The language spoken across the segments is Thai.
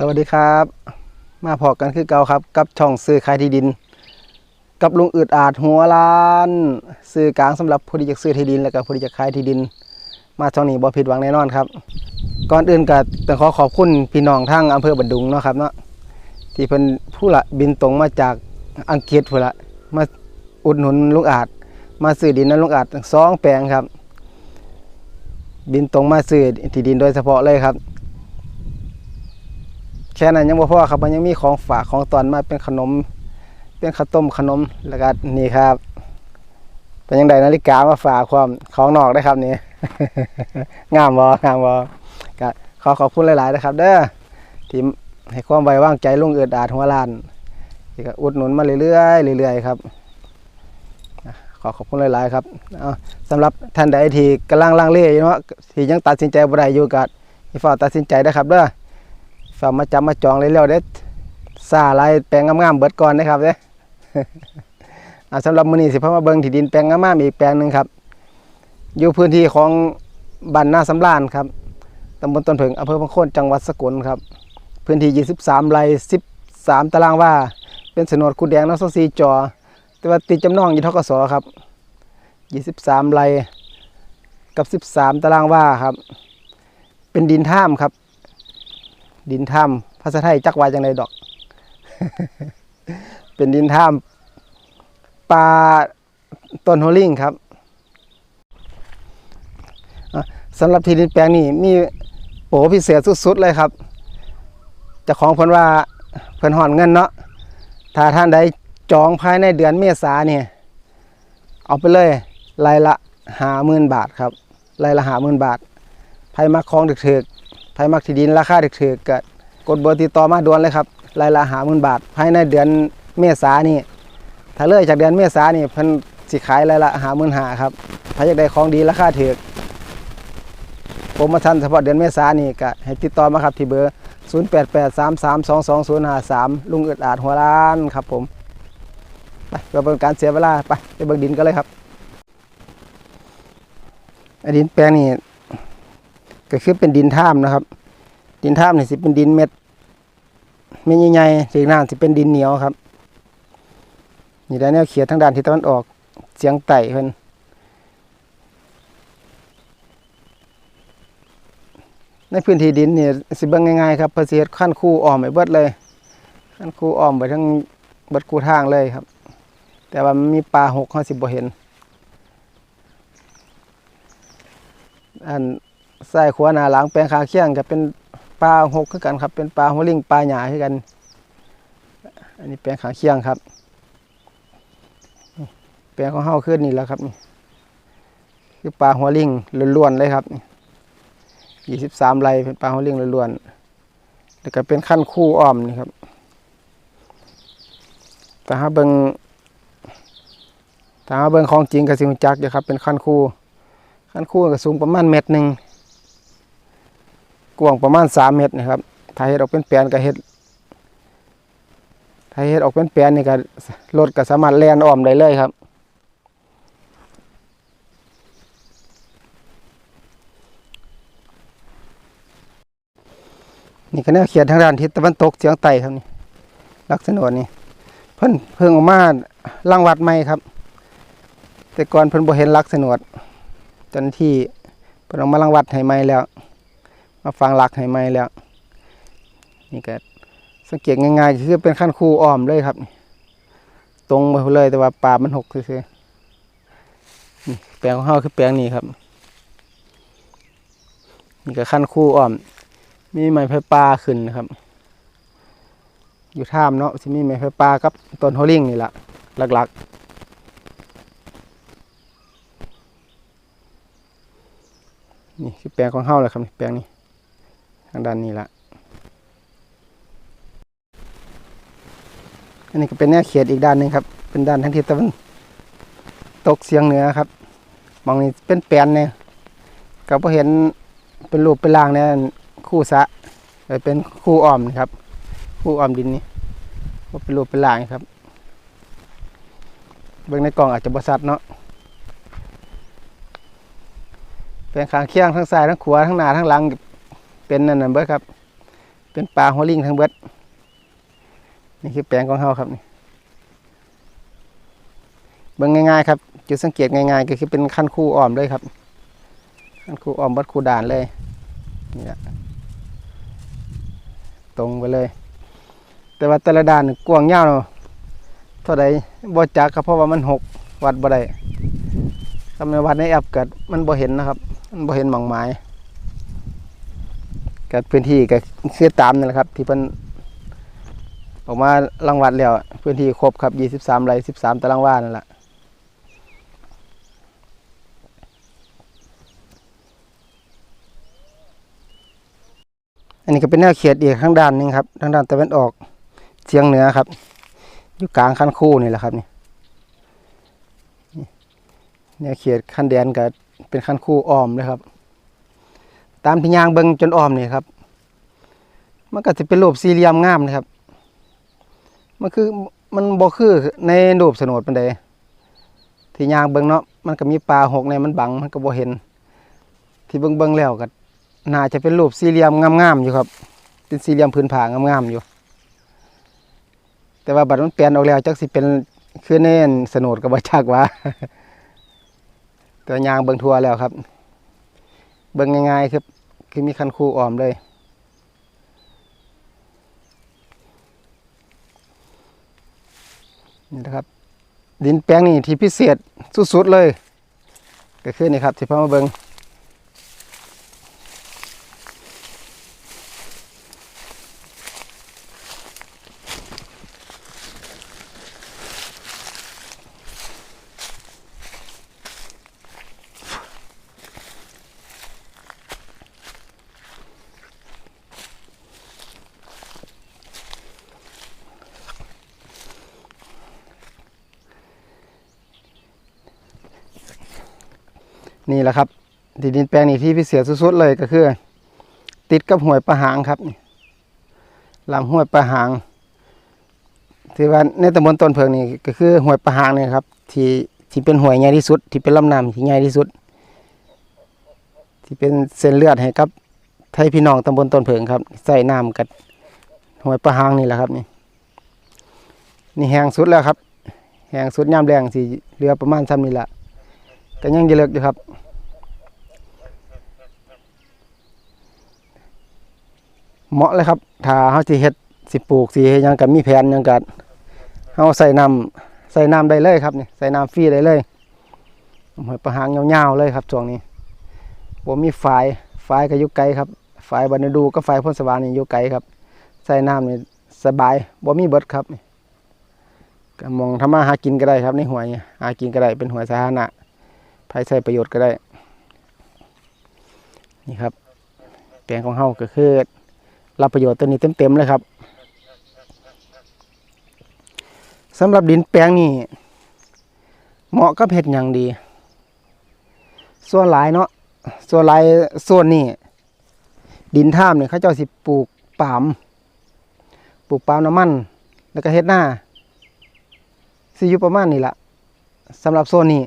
สวัสดีครับ มาพอกันคือเก่าครับ กับช่องซื้อขายที่ดิน กับลุงอึดอาจหัวล้านซื้อกลางสำหรับผู้ที่จะซื้อที่ดิน และก็ผู้ที่จะขายที่ดิน มาช่องนี้บ่ผิดหวังแน่นอนครับ ก่อนอื่นก็ต้องขอขอบคุณพี่น้องทางอำเภอบันดุงเนาะครับเนาะที่เพิ่นผู้ละบินตรงมาจากอังกฤษพุ่นละมาอุดหนุนลุงอาจ มาซื้อดินนั้นลุงอาจสองแปลงครับ บินตรงมาซื้อที่ดินโดยเฉพาะเลยครับ แค่นั้นยังบ่พอครับมันยังมีของฝากของตอนมาเป็นขนม เป็นข้าวต้มขนมแล้วก็นี่ครับ เป็นยังไงนาฬิกามาฝากความของนอกได้ครับนี่ งามบ่งามบ่ก็ขอขอบคุณหลายๆนะครับ เด้อที่ให้ความไว้วางใจลุงเอิดอาจหัวลานที่ก็อุดหนุนมาเรื่อยๆเรื่อยๆครับขอขอบคุณหลายๆครับเอาสำหรับท่านใดที่กำลังลังเลอยู่เนาะที่ยังตัดสินใจบ่ได้อยู่ก็ให้ฝากตัดสินใจนะครับเด้อ ฝากมาจับมาจองเร็วเด้ซาลายแปลงงามๆเบิดก่อนนะครับเด้สำหรับมือนี้สิพามาเบิ่งที่ดินแปลงงามๆอีกแปลงหนึ่งครับ อยู่พื้นที่ของบ้านนาสำราญครับตำบลต้นเผิงอำเภอพังโคนจังหวัดสกลครับ พื้นที่ 23ไร่13 ตารางวาเป็นโฉนดคูแดงน้ำส้มสีจอ แต่ว่าติดจำนองยู่ทกสครับ 23ไร่กับ 13 ตารางวาครับ เป็นดินท่ามครับ ดินถ้ำภาษาไทยจักว่าจังไดดอก เป็นดินถ้ำปลาต้นโฮลิ่งครับสำหรับที่ดินแปลงนี้มีโปพิเศษสุดๆเลยครับจ้าของเพิ่นว่าเพิ่นหอนเงินเนาะถ้าท่านใดจองภายในเดือนเมษาเนี่ยเอาไปเลยรายละหาหมื่นบาทครับรายละหาหมื่นบาทไผมาคลองถึกๆ ไผมักที่ดินราคาถูกๆก็กดเบอร์ติดต่อมาด่วนเลยครับรายละหาหมื่นบาท ภายในเดือนเมษานี่ถ้าเลยจากเดือนเมษานี่เพิ่นสิขายรายละหาหมื่นหาครับใครอยากได้ของดีราคาถูกโปรโมชั่นเฉพาะเดือนเมษานี่ก็ให้ติดต่อมาครับที่เบอร์ 0883322053 ลุงอึดอาจหัวล้านครับผมไปเพื่อเป็นการเสียเวลาไปไปเบิกดินกันเลยครับอดินแปลงนี่ ก็คือเป็นดินท่ามนะครับ ดินท่ามนี่สิเป็นดินเม็ดเม็ดใหญ่ๆสีน้ำสิเป็นดินเหนียวครับนี่ด้านแนวเขียทางด้านทิศตะวันออกเสียงไต่เพิ่นในพื้นที่ดินเนี่ยสิเบิ่งง่ายๆครับเพิ่นสิเฮ็ดขั้นคู่อ้อมไปเบิดเลย ขั้นคู่อ้อมไปทั้งเบิดคู่ทางเลยครับ แต่ว่ามีปลาหกเฮาสิบ่เห็นอัน ใส่ขวาหน้าหลังแปลงขาเคียงก็เป็นปลาหกคือกันครับ เป็นปลาหัวลิงปลาหยาคือกัน อันนี้แปลงขาเคียงครับ แปลงของเฮาขึ้นนี่แล้วครับนี่คือปลาหัวลิงล้วนๆเลยครับยี่สิบสามไรเป็นปลาหัวลิงล้วนๆแล้วก็เป็นขั้นคู่อ้อมนี่ครับแต่ถ้าเบิงถ้าเบิงของจริงก็สิรู้จักอยู่ครับ เป็นขั้นคู่ขั้นคู่ก็สูงประมาณเมตรหนึ่ง กว้างประมาณสามเมตรนะครับ ถ้าเฮ็ดออกเป็นแปลนก็เฮ็ดถ้าเฮ็ดออกเป็นแปลนนี่ก็รถก็สามารถแล่นอ้อมได้เลยครับนี่ก็แนวเขียนทางด้านทิศตะวันตกเฉียงใต้ครับนี่ลักษณะนี้เพิ่นเพิ่งออกมาลังวัดใหม่ครับ แต่ก่อนเพิ่นบ่เห็นลักษณะจนที่เพิ่นเอามารังวัดให้ใหม่แล้ว มาฟังหลักให้ใหม่แล้ว นี่ก็สังเกตง่ายๆคือเป็นขั้นคู่อ้อมเลยครับ ตรงไปเลยแต่ว่าป่ามันหกคือๆแปลงของเฮาคือแปลงนี้ครับ นี่ก็ขั้นคู่อ้อม มีไม้ไผ่ป่าขึ้นนะครับ อยู่ท่ามเนาะสิมีไม้ไผ่ป่ากับต้นโฮลิ่งนี่แหละหลักๆนี่คือแปลงของเฮาแหละครับแปลงนี้ ทางด้านนี้ละอันนี้ก็เป็นแนวเขียดอีกด้านหนึ่งครับ เป็นด้านทางทิศตะวันตกเฉียงเหนือครับ มองนี้เป็นแปลนเนี่ยก็พอเห็นเป็นรูปเป็นร่างเนี่ยคู่สะเป็นคู่อ้อมครับ คู่อ้อมดินนี่ก็เป็นรูปเป็นร่างครับ เบิ่งในกล่องอาจจะบริษัทเนาะเป็นขางเคียงทั้งซ้ายทั้งขวาทั้งหน้าทั้งหลัง เป็นนั่นน่ะเบิดครับ เป็นปลาหัวลิงทั้งเบิดนี่คือแปลงของเฮาครับนี่เบิ่งง่ายๆครับจุดสังเกตง่ายๆ ก็คือเป็นขั้นคู่อ้อมเลยครับขั้นคู่อ้อมบัดคู่ด่านเลยนี่แหละตรงไปเลย แต่ว่าแต่ละด่านกว้างยาวเนาะเท่าใดบ่จักครับเพราะว่ามันหกวัดบ่ได้ทำในวัดในแอปเกิดมันบ่เห็นนะครับ มันบ่เห็นหมองหมาย กับพื้นที่ก็คือตามนั่นแหละครับ ที่เพิ่นออกมารังวัดแล้ว พื้นที่ครบครับ 23ไร่13 ตารางวานั่นแหละอันนี้ก็เป็นแนวเขตอีกข้างด้านหนึงครับทางด้านตะวันออกเฉียงเหนือครับ อยู่กลางคันคู่นี่แหละครับนี่แนวเขตคันแดนก็เป็นคันคู่อ้อมเลยครับามที่ยางเบิงจนอ้อมนี่ครับ มันก็จะเป็นรูปสี่เหลี่ยมงามนะครับ มันคือมันบ่คือในรูปโฉนดปานใดที่ยางเบิงเนาะมันก็มีปลาหกในมันบังมันก็บ่เห็น ที่เบิงเบิงแล้วก็น่าจะเป็นรูปสี่เหลี่ยมงามๆอยู่ครับ เป็นสี่เหลี่ยมพื้นผางามๆอยู่ แต่ว่าบัดมันเปลี่ยนออกแล้วจักสิเป็นคือเน่นโฉนดก็บ่จักว่าตัวยางเบิงทัวแล้วครับ เบิงง่ายๆคือ คือมีคันคูออมเลย นี่นะครับ ดินแปลงนี่ที่พิเศษสุดๆเลย ก็คือนี่ครับที่พามาเบิง นี่แหละครับที่ดินแปลงนี่ที่พิเศษสุดๆเลยก็คือ ติดกับห้วยประหางครับนี่ลำห้วยประหางที่ว่าในตำบลต้นเพิงนี่ก็คือห้วยประหางนี่ครับ ที่ที่เป็นห้วยใหญ่ที่สุด ที่เป็นลำน้ำที่ใหญ่ที่สุด ที่เป็นเส้นเลือดให้กับไทยพี่น้องตำบลต้นเพิงครับใส่น้ำกับห้วยประหางนี่แหละครับนี่นี่แห้งสุดแล้วครับแห้งสุดย่ำแรงสิเหลือประมาณซ้ำนี่แหละ ก็ยังจะเลิกอยู่ครับ เหมาะเลยครับ ถ้าเฮาสิเฮ็ดสิปลูกสิเฮ็ดหยังก็มีแผนยังก็เฮาใส่น้ำใส่น้ำได้เลยครับนี่ใส่น้ำฟรีได้เลยหอยประหางยาวๆเลยครับช่วงนี้บ่มีฝายฝายก็อยู่ไกครับฝายบันดูก็ฝายพ่นสว่างนี่ยู่ไกครับ ใส่น้ำนี่สบายบ่มีเบิดครับก็มองทำมาหากินก็ได้ครับในหวยหากินก็ได้เป็นหวยสาธารณะ ใช้ใช้ประโยชน์ก็ได้ นี่ครับ แปลงของเฮาก็คือรับประโยชน์ตัวนี้เต็มๆเลยครับสำหรับดินแปลงนี่เหมาะกับเห็ดอย่างดี ส่วนหลายเนาะส่วนหลายส่วนนี่ดินท่ามเนี่ยเขาเจ้าสิปลูกปาล์มปลูกปาล์มน้ำมัน แล้วก็เฮ็ดหน้าสิอยู่ประมาณนี้ละสำหรับโซนนี้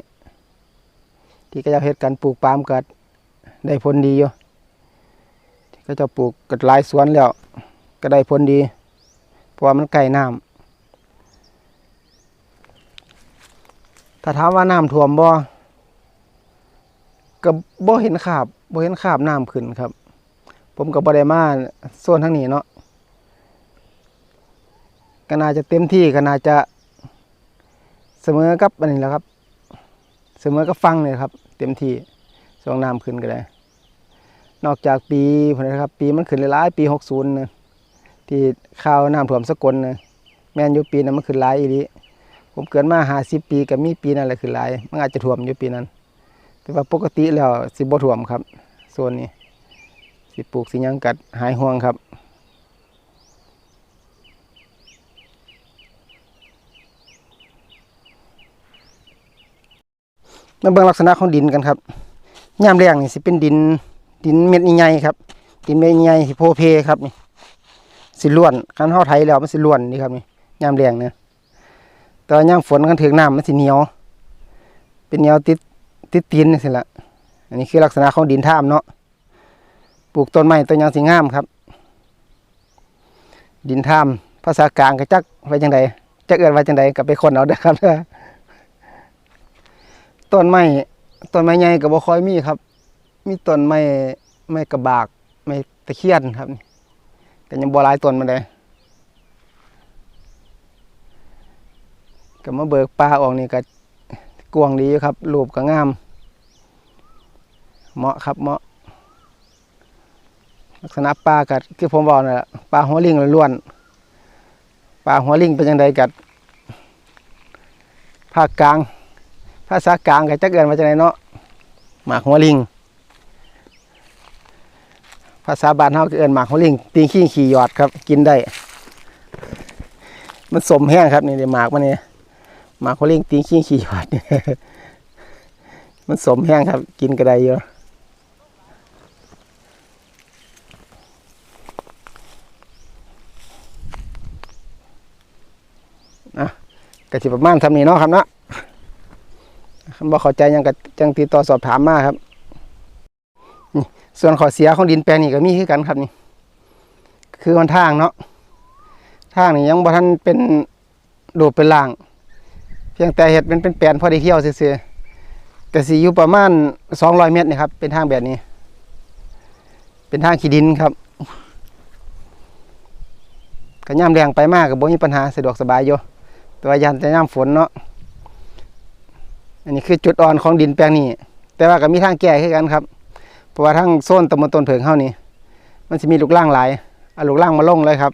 ที่ก็จะเฮ็ดกันปลูกปาล์มก็ได้ผลดีอยู่ที่ก็จะปลูกกัดหลายสวนแล้ว ก็ได้ผลดี เพราะว่ามันใกล้น้ำถ้าถามว่าน้ำท่วมบ่ก็บ่เห็นขาบบ่เห็นขาบน้ำขึ้นครับ ผมก็บ่ได้มาโซนทางนี้เนาะก็น่าจะเต็มที่ก็น่าจะเสมอกับอันนี้แหละครับ เสมอกับฟังเนี่ยครับ เต็มที่ช่วงน้ำขึ้นก็ได้ นอกจากปีนนะครับ ปีมันขึ้นหลายปีหกศูนย์นะที่ข้าวน้ำท่วมสกลนะแม่นอยู่ปีนั้นมันขึ้นหลายอีดีผมเกิดมาหาสิบปีกับมีปีนั้นแหละขึ้นหลายมันอาจจะท่วมอยู่ปีนั้น แต่ว่าปกติแล้วสิบ่ท่วมครับส่วนนี้สิปลูกสิยังกัดหายห่วงครับ มาเบิ่งลักษณะของดินกันครับยามแรงนี่สิเป็นดิน ดินเม็ดใหญ่ๆครับ ดินเม็ดใหญ่สิโพเพครับนี่สิล้วนคันเฮาไถแล้วมันสิล้วนนี่ครับนี่ยามแรงเนี่ยแต่ว่ายามฝนกันถึงน้ำมันสิเหนียว เป็นเหนียวติดติดตีนนี่สิละอันนี้คือลักษณะของดินท่ามเนาะปลูกต้นไม้ต้นยังสิงามครับ ดินท่าม ภาษากลางก็จักไว้จังใดจักเอื้อนไว้จังใดก็ไปคนเอาเด้อครับ ต้นไม้ต้นไม้ใหญ่ก็บ่ค่อยมีครับ มีต้นไม้ไม้กระบากไม้ตะเคียนครับนี่ก็ยังบ่หลายต้นมันใดก็มาเบิกป่าออกนี่ก็กวางดีครับรูปก็งาม เหมาะครับเหมาะ ลักษณะปลากัดคือผมบอกนั่แหละปลาหัวลิงล้วนปลาหัวลิงเป็นยังไงกัดภาคกลาง ภาษากลางกับจักเกินมาจากไหนเนาะหมากหัวลิง ภาษาบ้านเฮาเอิ้นหมากหัวลิงตีขี้ขี่หยอดครับ กินได้ มันสมแห้งครับนี่เดี๋ยวหมากมันนี่หมากหัวลิงตีขี้ขี่หยอดนี่มันสมแห้งครับ กินก็ได้เยอะก็สิประมาณทำนี้เนาะครับเนาะ บ่เข้าใจยังก็จังติดต่อสอบถามมาครับส่วนข้อเสียของดินแปลงนี่ก็มีคือกันครับนี่ คือมันทางเนาะทางนี่ยังบ่ทันเป็นรูปเป็นร่าง เพียงแต่เฮ็ดเป็นเป็นแปลนพอได้เที่ยวซื่อๆก็สิอยู่ประมาณ200เมตรนี่ครับ เป็นทางแบบนี้ เป็นทางขี้ดินครับก็ย่ำแรงไปมากก็บ่มีปัญหาสะดวกสบายอยู่แต่ว่ายันจะย่ำฝนเนาะ อันนี้คือจุดอ่อนของดินแปลงนี้ แต่ว่าก็มีทางแก้คือกันครับ เพราะว่าทั้งโซนตำบลต้นเผิงเฮานี่ มันจะมีลูกล่างหลายเอาลูกล่างมาลงเลยครับ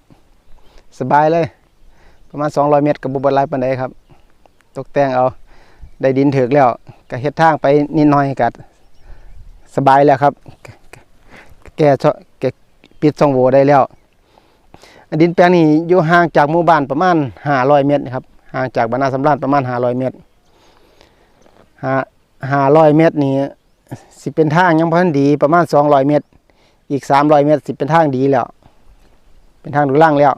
สบายเลย ประมาณ 200 เมตรกับบุบลายปานใดครับ ตกแต่งเอาได้ดินถึกแล้วก็เฮ็ดทางไปนิดหน่อยก็สบายแล้วครับ แก้ช่อแก้ปิดช่องโหว่ได้แล้ว ดินแปลงนี้อยู่ห่างจากหมู่บ้านประมาณ500เมตรครับ ห่างจากบรรณาสำราญประมาณ500เมตร ห้า500เมตรนี้สิเป็นทางยังพันดีประมาณ200เมตร อีก300เมตรสิเป็นทางดีแล้ว เป็นทางดูล่างแล้ว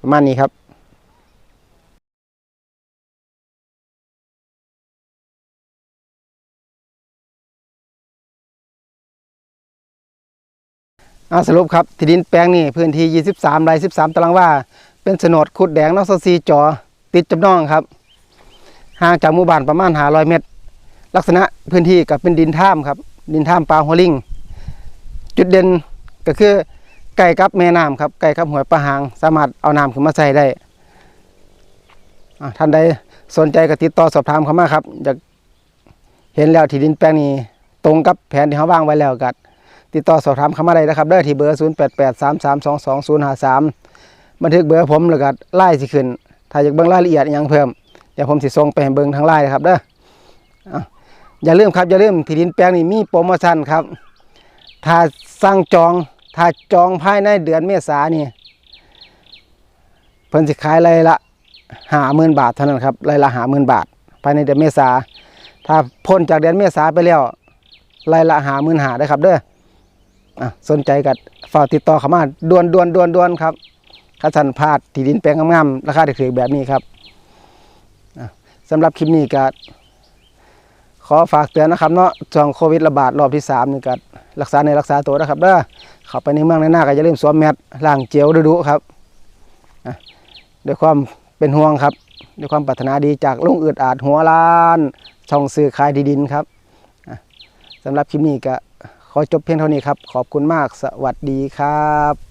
ประมาณนี้ครับอาสรุปครับที่ดินแปลงนี้พื้นที่ 23ไร่13 ตารางวา เป็นโฉนดขุดแดงนอกซีจอ ติดจำนองครับ ห่างจากหมู่บ้านประมาณ500เมตร ลักษณะพื้นที่กับเป็นดินท่ามครับ ดินท่ามปลาหัวลิง จุดเด่นก็คือใกล้กับแม่น้ำครับใกล้กับห้วยปลาหาง สามารถเอาน้ำขึ้นมาใส่ได้ท่านใดสนใจก็ติดต่อสอบถามเข้ามาครับอยากเห็นแล้วที่ดินแปลงนี้ตรงกับแผนที่เขาวางไว้แล้วกัดติดต่อสอบถามเข้ามาได้นะครับได้ที่เบอร์ 0 8 8 3 3 2 2 0 5 3บันทึกเบอร์ผมแล้วก็ไล่สิขึ้น ถ้าอยากเบิ่งรายละเอียดอิหยังเพิ่ม ดี๋ยวผมสิส่งไปเบิ่งทางไลน์นะครับเด้ออย่าลืมครับอย่าลืมที่ดินแปลงนี้มีโปรโมชั่นครับ ถ้าสั่งจองถ้าจองภายในเดือนเมษายนนี่เพิ่นสิขายไรละหาหมื่นบาทเท่านั้นครับไรละหาหมื่นบาท ภายในเดือนเมษาถ้าพ้นจากเดือนเมษาไปแล้วไรละหาหมื่นหาได้ครับเด้อสนใจกับฝากติดต่อเข้ามาด่วนด่วนด่วนด่วนครับข้าสันพลาดที่ดินแปลงงามๆราคาถูกๆแบบนี้ครับ สำหรับคลิปนี้ก็ขอฝากเตือนนะครับเนาะช่วงโควิดระบาดรอบที่สามนี่ก็รักษาในรักษาตัวนะครับเด้อเข้าไปในเมืองในหน้าก็อย่าลืมสวมแมสล้างเจลดุๆครับด้วยความเป็นห่วงครับด้วยความปรารถนาดีจากลุงอืดอาจหัวล้านช่องสื่อขายที่ดินครับสำหรับคลิปนี้ก็ขอจบเพียงเท่านี้ครับ ขอบคุณมากสวัสดีครับ